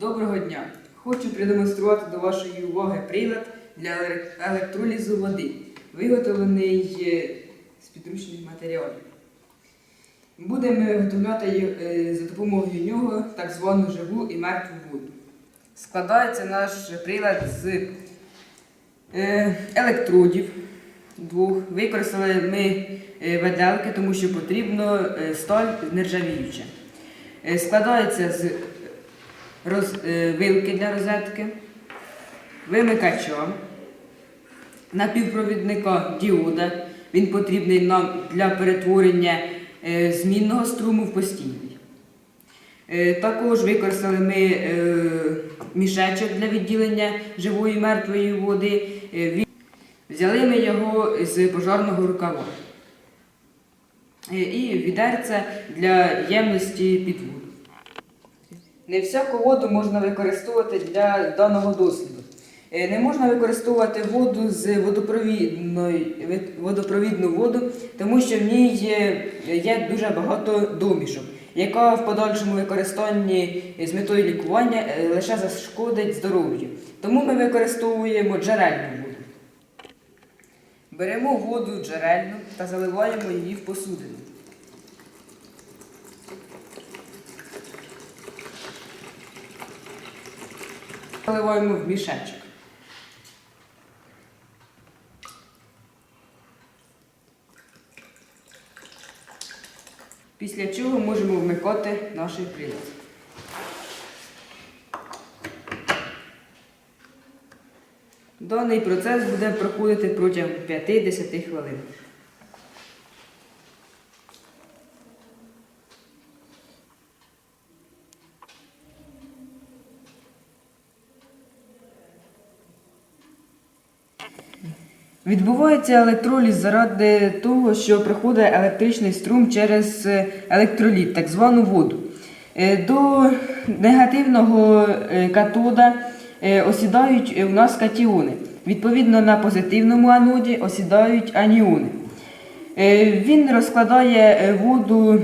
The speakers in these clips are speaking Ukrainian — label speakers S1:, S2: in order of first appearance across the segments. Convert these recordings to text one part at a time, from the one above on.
S1: Доброго дня! Хочу продемонструвати до вашої уваги прилад для електролізу води, виготовлений е, з підручних матеріалів. Будемо виготовляти е, за допомогою нього так звану живу і мертву воду. Складається наш прилад з е, електродів двох. Використали ми е, веделки, тому що потрібно е, сталь нержавіюча. Е, Складається з роз, е, вилки для розетки, вимикача, напівпровідника діода. Він потрібний нам для перетворення е, змінного струму в постійний. Е, Також використали ми мішечок для відділення живої і мертвої води. Взяли ми його з пожарного рукава. І відерце для ємності під воду. Не всяку воду можна використовувати для даного досліду. Е, Не можна використовувати воду з водопровідну воду, тому що в ній є, дуже багато домішок, яка в подальшому використанні з метою лікування е, лише зашкодить здоров'ю. Тому ми використовуємо джерельну воду. Беремо воду джерельну та заливаємо її в посудину. Заливаємо в мішечок. Після чого можемо вмикати наш прилад. Даний процес буде проходити протягом 5-10 хвилин. Відбувається електроліз заради того, що проходить електричний струм через е, електроліт, так звану воду. Е, До негативного е, катода осідають у нас катіони. Відповідно, на позитивному аноді осідають аніони. Він розкладає воду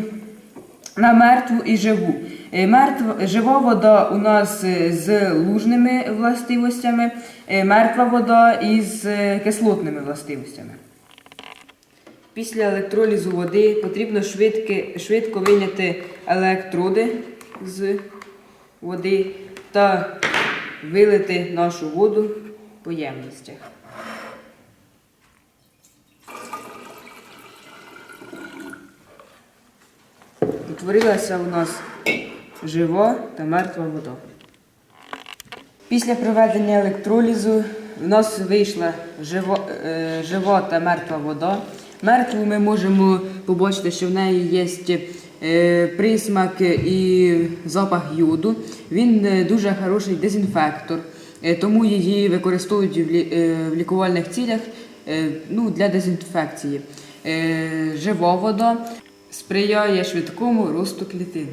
S1: на мертву і живу. Е, Мертва, жива вода у нас е, з лужними властивостями, е, мертва вода із кислотними властивостями. Після електролізу води потрібно швидки, швидко вийняти електроди з води та вилити нашу воду по ємностях. Утворилася у нас жива та мертва вода. Після проведення електролізу у нас вийшла жива, е, жива та мертва вода. Мертву ми можемо побачити, що в неї є е, присмак і запах йоду. Він е, дуже хороший дезінфектор, е, тому її використовують в, лі, е, в лікувальних цілях е, ну, для дезінфекції. Е, жива вода сприяє швидкому росту клітин.